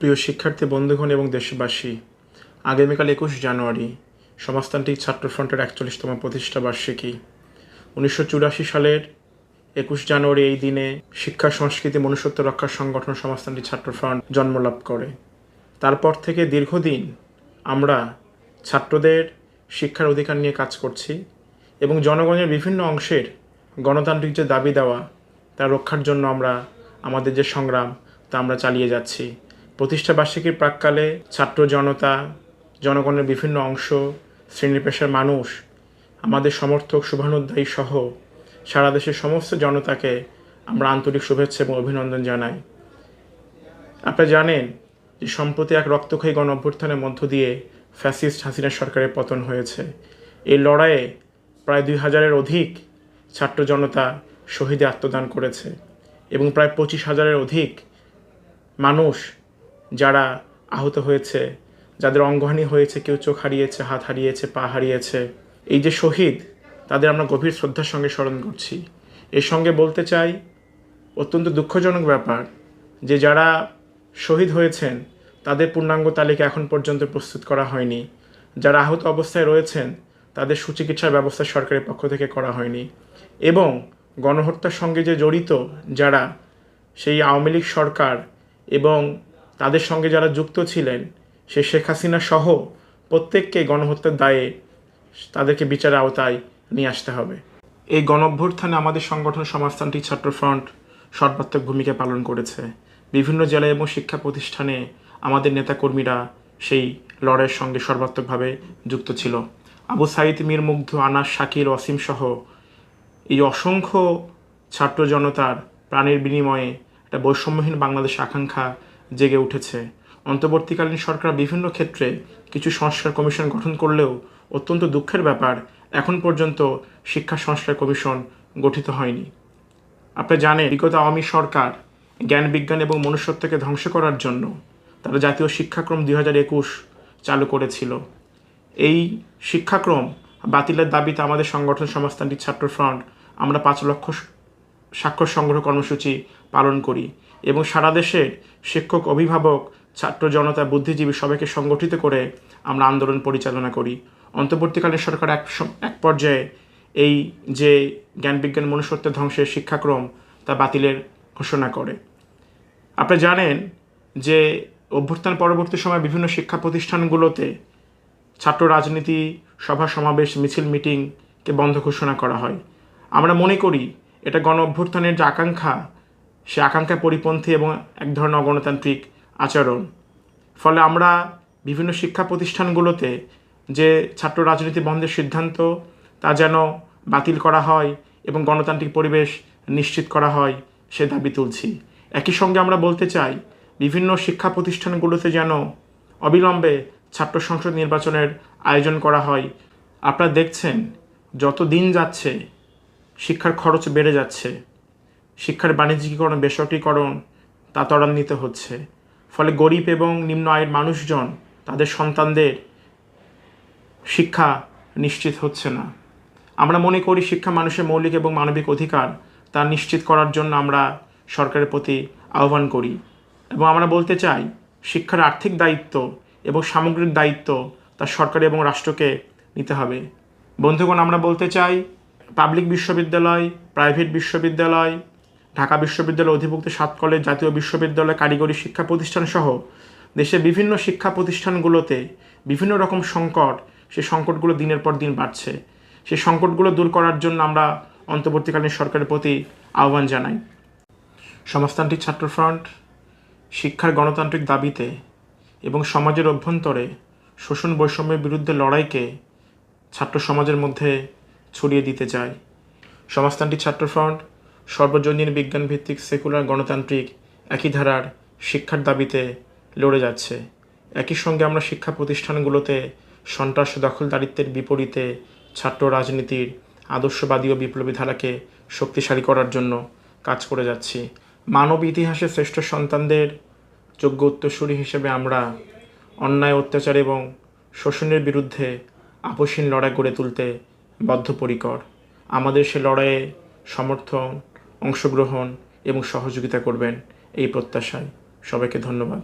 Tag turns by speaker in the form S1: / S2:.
S1: প্রিয় শিক্ষার্থী বন্ধুগণ এবং দেশবাসী আগামীকাল একুশ জানুয়ারি সমাজতান্ত্রিক ছাত্র ফ্রন্টের একচল্লিশতম প্রতিষ্ঠা বার্ষিকী উনিশশো চুরাশি সালের একুশ জানুয়ারি এই দিনে শিক্ষা সংস্কৃতি মনুষ্যত্ব রক্ষা সংগঠন সমাজতান্ত্রিক ছাত্র ফ্রন্ট জন্মলাভ করে তারপর থেকে দীর্ঘদিন আমরা ছাত্রদের শিক্ষার অধিকার নিয়ে কাজ করছি এবং জনগণের বিভিন্ন অংশের গণতান্ত্রিক যে দাবি দেওয়া তা রক্ষার জন্য আমরা আমাদের যে সংগ্রাম তা আমরা চালিয়ে যাচ্ছি প্রতিষ্ঠাবার্ষিকীর প্রাককালে ছাত্র জনতা জনগণের বিভিন্ন অংশ শ্রেণী পেশার মানুষ আমাদের সমর্থক শুভানুদ্দায়ী সহ সারা দেশের সমস্ত জনতাকে আমরা আন্তরিক শুভেচ্ছা এবং অভিনন্দন জানাই আপনারা জানেন যে সম্প্রতি এক রক্তক্ষয়ী গণ অভ্যুত্থানের মধ্য দিয়ে ফ্যাসিস্ট হাসিনা সরকারের পতন হয়েছে এই লড়াইয়ে প্রায় দুই হাজারের অধিক ছাত্র জনতা শহীদে আত্মদান করেছে এবং প্রায় পঁচিশ হাজারের অধিক মানুষ যারা আহত হয়েছে যাদের অঙ্গহানি হয়েছে কেউ চোখ হারিয়েছে হাত হারিয়েছে পা হারিয়েছে এই যে শহীদ তাদের আমরা গভীর শ্রদ্ধার সঙ্গে স্মরণ করছি এর সঙ্গে বলতে চাই অত্যন্ত দুঃখজনক ব্যাপার যে যারা শহীদ হয়েছেন তাদের পূর্ণাঙ্গ তালিকা এখন পর্যন্ত প্রস্তুত করা হয়নি যারা আহত অবস্থায় রয়েছেন তাদের সুচিকিৎসার ব্যবস্থা সরকারের পক্ষ থেকে করা হয়নি এবং গণহত্যার সঙ্গে যে জড়িত যারা সেই আওয়ামী লীগ সরকার এবং তাদের সঙ্গে যারা যুক্ত ছিলেন সে শেখ হাসিনা সহ প্রত্যেককে গণহত্যার দায়ে তাদেরকে বিচার আওতায় নিয়ে আসতে হবে এই গণঅভ্যুত্থানে আমাদের সংগঠন সমাজতান্ত্রিক ছাত্রফ্রন্ট সর্বাত্মক ভূমিকা পালন করেছে বিভিন্ন জেলা এবং শিক্ষা প্রতিষ্ঠানে আমাদের নেতাকর্মীরা সেই লড়াইয়ের সঙ্গে সর্বাত্মকভাবে যুক্ত ছিল আবু সাইদ মীর মুগ্ধ আনাস শাকির অসীম সহ এই অসংখ্য ছাত্র জনতার প্রাণের বিনিময়ে একটা বৈষম্যহীন বাংলাদেশ আকাঙ্ক্ষা জেগে উঠেছে অন্তর্বর্তীকালীন সরকার বিভিন্ন ক্ষেত্রে কিছু সংস্কার কমিশন গঠন করলেও অত্যন্ত দুঃখের ব্যাপার এখন পর্যন্ত শিক্ষা সংস্কার কমিশন গঠিত হয়নি আপনি জানেন বিগত আওয়ামী সরকার জ্ঞান বিজ্ঞান এবং মনুষ্যত্বকে ধ্বংস করার জন্য তারা জাতীয় শিক্ষাক্রম দুই হাজার একুশ চালু করেছিল এই শিক্ষাক্রম বাতিলের দাবিতে আমাদের সংগঠন সমাজতান্ত্রিক ছাত্র ফ্রন্ট আমরা পাঁচ লক্ষ স্বাক্ষর সংগ্রহ কর্মসূচি পালন করি এবং সারা দেশে শিক্ষক অভিভাবক ছাত্র জনতা বুদ্ধিজীবী সবাইকে সংগঠিত করে আমরা আন্দোলন পরিচালনা করি অন্তর্বর্তীকালে সরকার এক এক পর্যায়ে এই যে জ্ঞান বিজ্ঞান মনুষ্যত্ব ধ্বংসের শিক্ষাক্রম তা বাতিলের ঘোষণা করে আপনি জানেন যে অভ্যুত্থান পরবর্তী সময় বিভিন্ন শিক্ষা প্রতিষ্ঠানগুলোতে ছাত্র রাজনীতি সভা সমাবেশ মিছিল মিটিংকে বন্ধ ঘোষণা করা হয় আমরা মনে করি এটা গণ অভ্যুত্থানের যে আকাঙ্ক্ষা সে আকাঙ্ক্ষা পরিপন্থী এবং এক ধরনের অগণতান্ত্রিক আচরণ ফলে আমরা বিভিন্ন শিক্ষা প্রতিষ্ঠানগুলোতে যে ছাত্র রাজনীতি বন্ধের সিদ্ধান্ত তা যেন বাতিল করা হয় এবং গণতান্ত্রিক পরিবেশ নিশ্চিত করা হয় সে দাবি তুলছি একই সঙ্গে আমরা বলতে চাই বিভিন্ন শিক্ষা প্রতিষ্ঠানগুলোতে যেন অবিলম্বে ছাত্র সংসদ নির্বাচনের আয়োজন করা হয় আপনারা দেখছেন যত দিন যাচ্ছে শিক্ষার খরচ বেড়ে যাচ্ছে শিক্ষার বাণিজ্যিকীকরণ বেসরকারীকরণ তা ত্বরান্বিত হচ্ছে ফলে গরিব এবং নিম্ন আয়ের মানুষজন তাদের সন্তানদের শিক্ষা নিশ্চিত হচ্ছে না আমরা মনে করি শিক্ষা মানুষের মৌলিক এবং মানবিক অধিকার তা নিশ্চিত করার জন্য আমরা সরকারের প্রতি আহ্বান করি এবং আমরা বলতে চাই শিক্ষার আর্থিক দায়িত্ব এবং সামগ্রিক দায়িত্ব তা সরকার এবং রাষ্ট্রকে নিতে হবে বন্ধুগণ আমরা বলতে চাই পাবলিক বিশ্ববিদ্যালয় প্রাইভেট বিশ্ববিদ্যালয় ঢাকা বিশ্ববিদ্যালয় অধিভুক্ত সাত কলেজ জাতীয় বিশ্ববিদ্যালয় কারিগরি শিক্ষা প্রতিষ্ঠান সহ দেশে বিভিন্ন শিক্ষা প্রতিষ্ঠানগুলোতে বিভিন্ন রকম সংকট সে সংকটগুলো দিনের পর দিন বাড়ছে সেই সংকটগুলো দূর করার জন্য আমরা অন্তর্বর্তীকালীন সরকারের প্রতি আহ্বান জানাই সমাজতান্ত্রিক ছাত্রফ্রন্ট শিক্ষার গণতান্ত্রিক দাবিতে এবং সমাজের অভ্যন্তরে শোষণ বৈষম্যের বিরুদ্ধে লড়াইকে ছাত্র সমাজের মধ্যে ছড়িয়ে দিতে চায় সমাজতান্ত্রিক ছাত্রফ্রন্ট সর্বজনীন বিজ্ঞানভিত্তিক সেকুলার গণতান্ত্রিক একই ধারার শিক্ষার দাবিতে লড়ে যাচ্ছে একই সঙ্গে আমরা শিক্ষা প্রতিষ্ঠানগুলোতে সন্ত্রাস দখলদারিত্বের বিপরীতে ছাত্র রাজনীতির আদর্শবাদী ও বিপ্লবী ধারাকে শক্তিশালী করার জন্য কাজ করে যাচ্ছি মানব ইতিহাসে শ্রেষ্ঠ সন্তানদের যোগ্য উত্তরসূরি হিসেবে আমরা অন্যায় অত্যাচার এবং শোষণের বিরুদ্ধে আপসীন লড়াই গড়ে তুলতে বদ্ধপরিকর আমাদের সে লড়াইয়ে সমর্থন অংশগ্রহণ এবং সহযোগিতা করবেন এই প্রত্যাশায় সবাইকে ধন্যবাদ